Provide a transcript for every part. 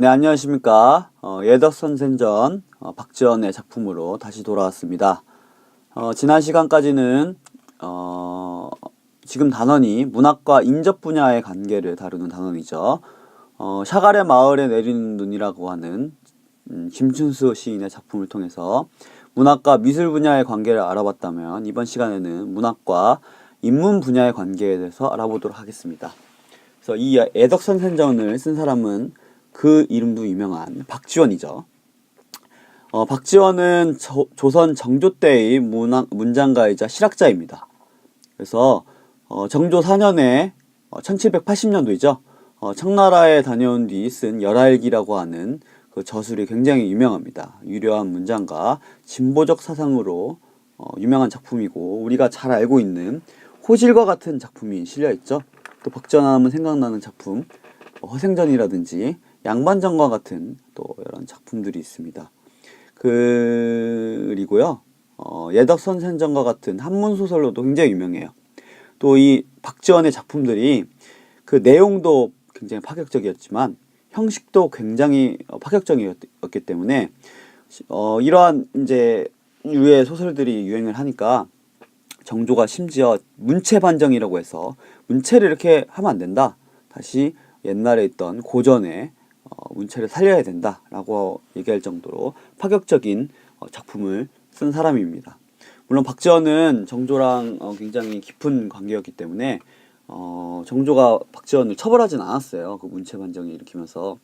네, 안녕하십니까. 어, 예덕선생전 어, 박지원의 작품으로 다시 돌아왔습니다. 어, 지난 시간까지는 어, 지금 단원이 문학과 인접 분야의 관계를 다루는 단원이죠. 어, 샤갈의 마을에 내리는 눈이라고 하는 음, 김춘수 시인의 작품을 통해서 문학과 미술 분야의 관계를 알아봤다면 이번 시간에는 문학과 인문 분야의 관계에 대해서 알아보도록 하겠습니다. 그래서 이 애덕선 생전을 쓴 사람은 그 이름도 유명한 박지원이죠. 어, 박지원은 저- 조선 정조 때의 문학, 문장가이자 실학자입니다. 그래서 어, 정조 4년에 어, 1780년도이죠. 어, 청나라에 다녀온 뒤 쓴 열알기라고 하는 그 저술이 굉장히 유명합니다. 유려한 문장과 진보적 사상으로 어, 유명한 작품이고 우리가 잘 알고 있는 호질과 같은 작품이 실려 있죠. 또 박전하면 생각나는 작품 어, 허생전이라든지 양반전과 같은 또 이런 작품들이 있습니다. 그리고요 어, 예덕선생전과 같은 한문 소설로도 굉장히 유명해요. 또 이 박지원의 작품들이 그 내용도 굉장히 파격적이었지만 형식도 굉장히 어, 파격적이었기 때문에 어, 이러한 이제 유의 소설들이 유행을 하니까 정조가 심지어 문체 반정이라고 해서 문체를 이렇게 하면 안 된다. 다시 옛날에 있던 고전의 어, 문체를 살려야 된다라고 얘기할 정도로 파격적인 어, 작품을 쓴 사람입니다. 물론 박지원은 정조랑 어, 굉장히 깊은 관계였기 때문에 어, 정조가 박지원을 처벌하진 않았어요. 그 문체 반정을 일으키면서.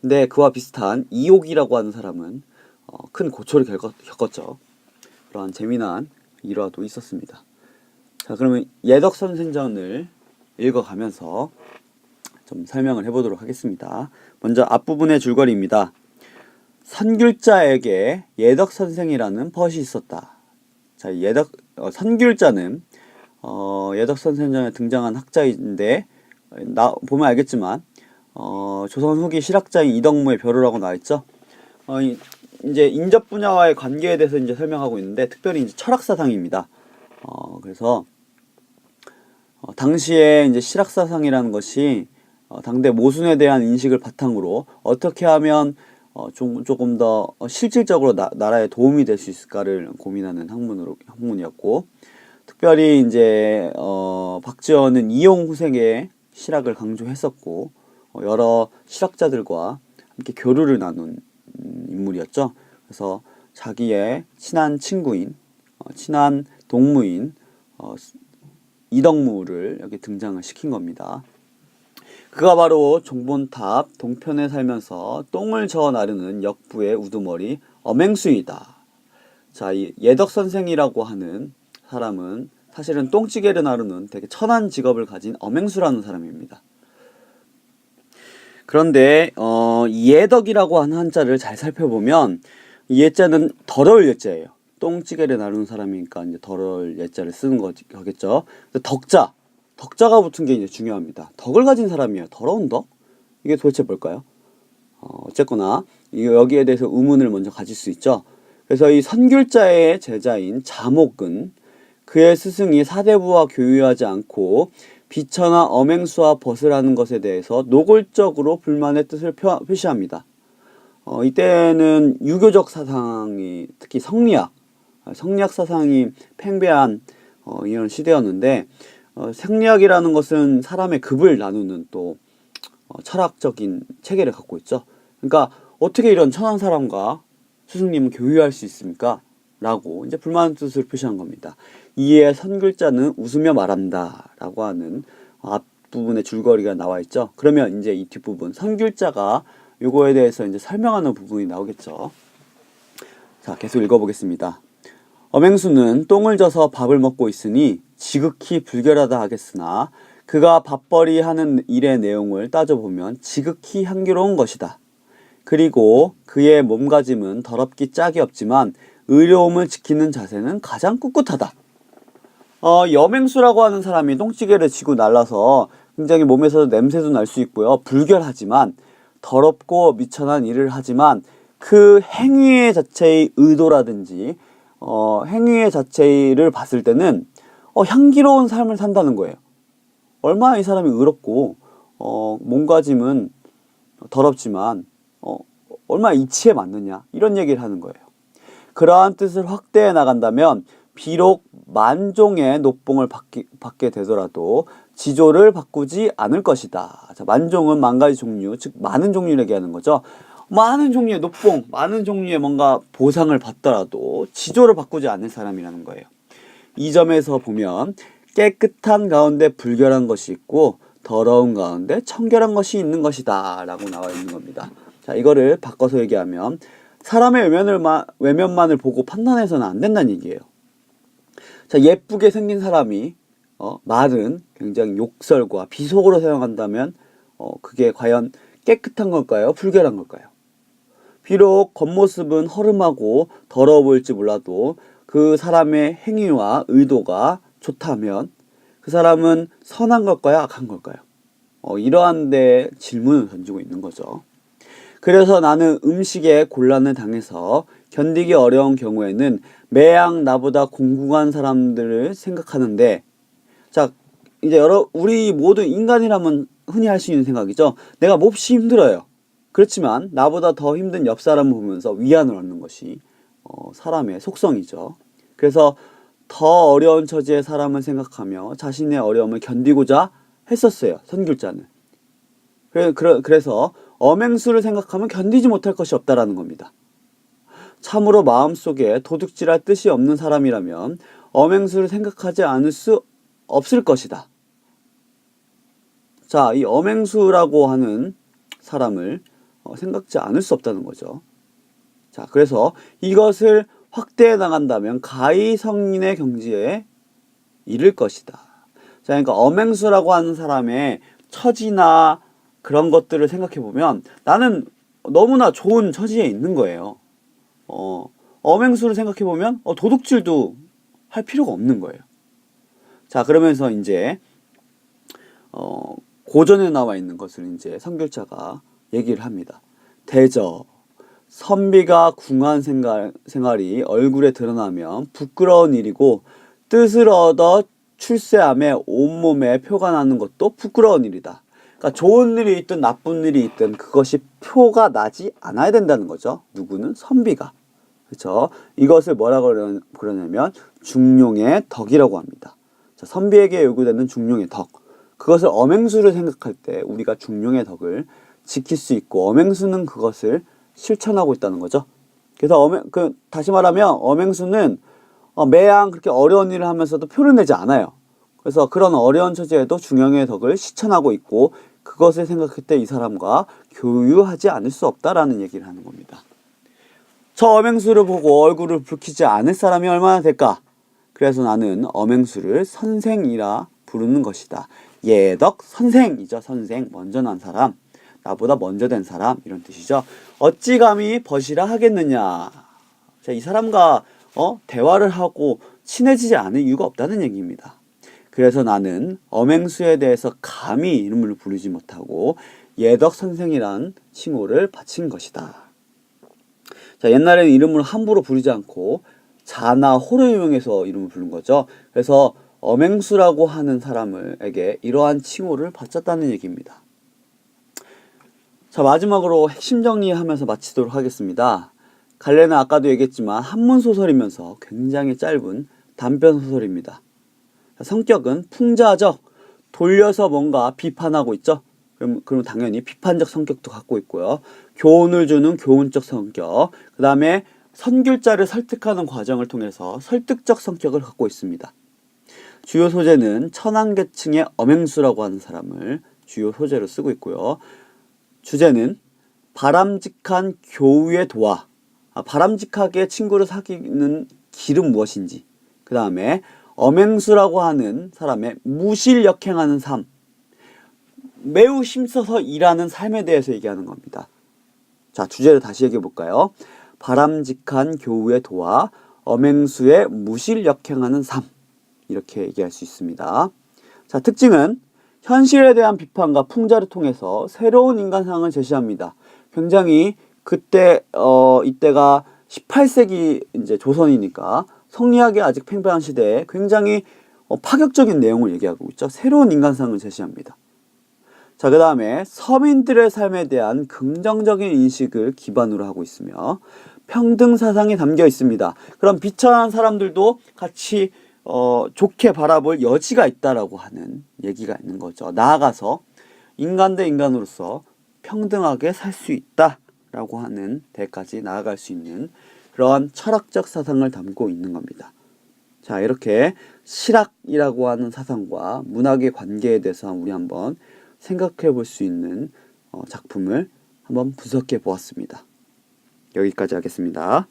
근데 그와 비슷한 이옥이라고 하는 사람은 어, 큰 고초를 겪었, 겪었 죠. 그러한 재미난 일화도 있었습니다. 자, 그러면 예덕 선생전을 읽어가면서 좀 설명을 해보도록 하겠습니다. 먼저 앞부분의 줄거리입니다. 선귤자에게 예덕 선생이라는 벗이 있었다. 자, 예덕 어, 선귤자는 어, 예덕 선생전에 등장한 학자인데 어, 나 보면 알겠지만 어, 조선 후기 실학자인 이덕무의 벼루라고 나와 있죠. 어, 이, 이제 인접 분야와의 관계에 대해서 이제 설명하고 있는데 특별히 이제 철학 사상입니다. 어, 그래서 어, 당시에 이제 실학 사상이라는 것이 어, 당대 모순에 대한 인식을 바탕으로 어떻게 하면 어, 좀, 조금 더 어, 실질적으로 나, 나라에 도움이 될 수 있을까를 고민하는 학문으로 학문이었고 특별히 이제 어, 박지원은 이용 후생의 실학을 강조했었고 어, 여러 실학자들과 함께 교류를 나눈 음, 인물이었죠. 그래서 자기의 친한 친구인 어, 친한 동무인 어, 이덕무를 여기 등장을 시킨 겁니다. 그가 바로 종본탑 동편에 살면서 똥을 저어 나르는 역부의 우두머리 엄행수이다. 자, 이 예덕 선생이라고 하는 사람은 사실은 똥찌개를 나르는 되게 천한 직업을 가진 엄행수라는 사람입니다. 그런데 어, 이 예덕이라고 하는 한자를 잘 살펴보면 이 예자는 더러울 예자예요. 똥찌개를 나르는 사람이니까 이제 더러울 예자를 쓰는 거겠죠. 덕자, 덕자가 붙은 게 이제 중요합니다. 덕을 가진 사람이에요. 더러운 덕? 이게 도대체 뭘까요? 어, 어쨌거나 이 여기에 대해서 의문을 먼저 가질 수 있죠. 그래서 이 선귤자의 제자인 자목은 그의 스승이 사대부와 교유하지 않고 비천와 엄행수와 벗으라는 것에 대해서 노골적으로 불만의 뜻을 표, 표시합니다. 어, 이때는 유교적 사상이 특히 성리학, 아, 성리학 사상이 팽배한 어, 이런 시대였는데 어, 생리학이라는 것은 사람의 급을 나누는 또 어, 철학적인 체계를 갖고 있죠. 그러니까 어떻게 이런 천한 사람과 스승님은 교유할 수 있습니까? 라고 이제 불만의 뜻을 표시한 겁니다. 이에 선글자는 웃으며 말한다 라고 하는 앞부분의 줄거리가 나와 있죠. 그러면 이제 이 뒷부분 선글자가 요거에 대해서 이제 설명하는 부분이 나오겠죠. 자, 계속 읽어보겠습니다. 엄행수는 똥을 져서 밥을 먹고 있으니 지극히 불결하다 하겠으나 그가 밥벌이 하는 일의 내용을 따져보면 지극히 향기로운 것이다. 그리고 그의 몸가짐은 더럽기 짝이 없지만 의로움을 지키는 자세는 가장 꿋꿋하다. 어, 여맹수라고 하는 사람이 똥찌개를 지고 날라서 굉장히 몸에서 냄새도 날 수 있고요. 불결하지만 더럽고 미천한 일을 하지만 그 행위 자체의 의도라든지 어, 행위 자체를 봤을 때는 어, 향기로운 삶을 산다는 거예요. 얼마나 이 사람이 의롭고 어, 몸가짐은 더럽지만 어, 얼마나 이치에 맞느냐 이런 얘기를 하는 거예요. 그러한 뜻을 확대해 나간다면 비록 만종의 노봉을 받기, 받게 되더라도 지조를 바꾸지 않을 것이다. 자, 만종은 만 가지 종류, 즉 많은 종류를 얘기하는 거죠. 많은 종류의 노봉, 많은 종류의 뭔가 보상을 받더라도 지조를 바꾸지 않을 사람이라는 거예요. 이 점에서 보면 깨끗한 가운데 불결한 것이 있고 더러운 가운데 청결한 것이 있는 것이다 라고 나와 있는 겁니다. 자, 이거를 바꿔서 얘기하면 사람의 외면을 마, 외면만을 보고 판단해서는 안 된다는 얘기예요. 자, 예쁘게 생긴 사람이 어, 말은 굉장히 욕설과 비속어로 사용한다면 어, 그게 과연 깨끗한 걸까요? 불결한 걸까요? 비록 겉모습은 허름하고 더러워 보일지 몰라도 그 사람의 행위와 의도가 좋다면 그 사람은 선한 걸까요? 악한 걸까요? 어, 이러한 데 질문을 던지고 있는 거죠. 그래서 나는 음식에 곤란을 당해서 견디기 어려운 경우에는 매양 나보다 공공한 사람들을 생각하는데 자 이제 여러 우리 모든 인간이라면 흔히 할 수 있는 생각이죠. 내가 몹시 힘들어요. 그렇지만 나보다 더 힘든 옆 사람을 보면서 위안을 얻는 것이 어, 사람의 속성이죠. 그래서 더 어려운 처지의 사람을 생각하며 자신의 어려움을 견디고자 했었어요. 선귤자는. 그래, 그래, 그래서 엄행수를 생각하면 견디지 못할 것이 없다라는 겁니다. 참으로 마음속에 도둑질할 뜻이 없는 사람이라면 엄행수를 생각하지 않을 수 없을 것이다. 자, 이 엄행수라고 하는 사람을 어, 생각지 않을 수 없다는 거죠. 자, 그래서 이것을 확대해 나간다면 가히 성인의 경지에 이를 것이다. 자, 그러니까 엄행수라고 하는 사람의 처지나 그런 것들을 생각해 보면 나는 너무나 좋은 처지에 있는 거예요. 어, 엄행수를 생각해 보면 어, 도둑질도 할 필요가 없는 거예요. 자, 그러면서 이제 어, 고전에 나와 있는 것을 이제 선결자가 얘기를 합니다. 대저 선비가 궁한 생활, 생활이 얼굴에 드러나면 부끄러운 일이고 뜻을 얻어 출세함에 온몸에 표가 나는 것도 부끄러운 일이다. 그러니까 좋은 일이 있든 나쁜 일이 있든 그것이 표가 나지 않아야 된다는 거죠. 누구는 선비가. 그렇죠? 이것을 뭐라고 그러냐면 중용의 덕이라고 합니다. 자, 선비에게 요구되는 중용의 덕. 그것을 엄행수를 생각할 때 우리가 중용의 덕을 지킬 수 있고 엄행수는 그것을 실천하고 있다는 거죠. 그래서 엄행, 그 다시 말하면 엄행수는 어, 매양 그렇게 어려운 일을 하면서도 표를 내지 않아요. 그래서 그런 어려운 처지에도 중용의 덕을 실천하고 있고 그것을 생각할 때 이 사람과 교유하지 않을 수 없다라는 얘기를 하는 겁니다. 저 엄행수를 보고 얼굴을 붉히지 않을 사람이 얼마나 될까? 그래서 나는 엄행수를 선생이라 부르는 것이다. 예덕 선생이죠. 선생 먼저 난 사람. 나보다 먼저 된 사람 이런 뜻이죠. 어찌 감히 벗이라 하겠느냐. 자, 이 사람과 어, 대화를 하고 친해지지 않을 이유가 없다는 얘기입니다. 그래서 나는 엄행수에 대해서 감히 이름을 부르지 못하고 예덕 선생이란 칭호를 바친 것이다. 자, 옛날에는 이름을 함부로 부르지 않고 자나 호를 이용해서 이름을 부른 거죠. 그래서 엄행수라고 하는 사람에게 이러한 칭호를 바쳤다는 얘기입니다. 자, 마지막으로 핵심 정리하면서 마치도록 하겠습니다. 갈래는 아까도 얘기했지만 한문 소설이면서 굉장히 짧은 단편 소설입니다. 성격은 풍자적, 돌려서 뭔가 비판하고 있죠. 그럼, 그럼 당연히 비판적 성격도 갖고 있고요. 교훈을 주는 교훈적 성격, 그 다음에 선귤자를 설득하는 과정을 통해서 설득적 성격을 갖고 있습니다. 주요 소재는 천황계층의 엄행수라고 하는 사람을 주요 소재로 쓰고 있고요. 주제는 바람직한 교우의 도와 아, 바람직하게 친구를 사귀는 길은 무엇인지 그 다음에 엄행수라고 하는 사람의 무실 역행하는 삶 매우 힘써서 일하는 삶에 대해서 얘기하는 겁니다. 자 주제를 다시 얘기해 볼까요? 바람직한 교우의 도와 엄행수의 무실 역행하는 삶 이렇게 얘기할 수 있습니다. 자 특징은 현실에 대한 비판과 풍자를 통해서 새로운 인간상을 제시합니다. 굉장히 그때 어 이때가 18세기 이제 조선이니까 성리학이 아직 팽배한 시대에 굉장히 어, 파격적인 내용을 얘기하고 있죠. 새로운 인간상을 제시합니다. 자, 그 다음에 서민들의 삶에 대한 긍정적인 인식을 기반으로 하고 있으며 평등 사상이 담겨 있습니다. 그럼 비천한 사람들도 같이 어, 좋게 바라볼 여지가 있다라고 하는 얘기가 있는 거죠. 나아가서 인간 대 인간으로서 평등하게 살 수 있다라고 하는 데까지 나아갈 수 있는 그러한 철학적 사상을 담고 있는 겁니다. 자, 이렇게 실학이라고 하는 사상과 문학의 관계에 대해서 우리 한번 생각해 볼 수 있는 어, 작품을 한번 분석해 보았습니다. 여기까지 하겠습니다.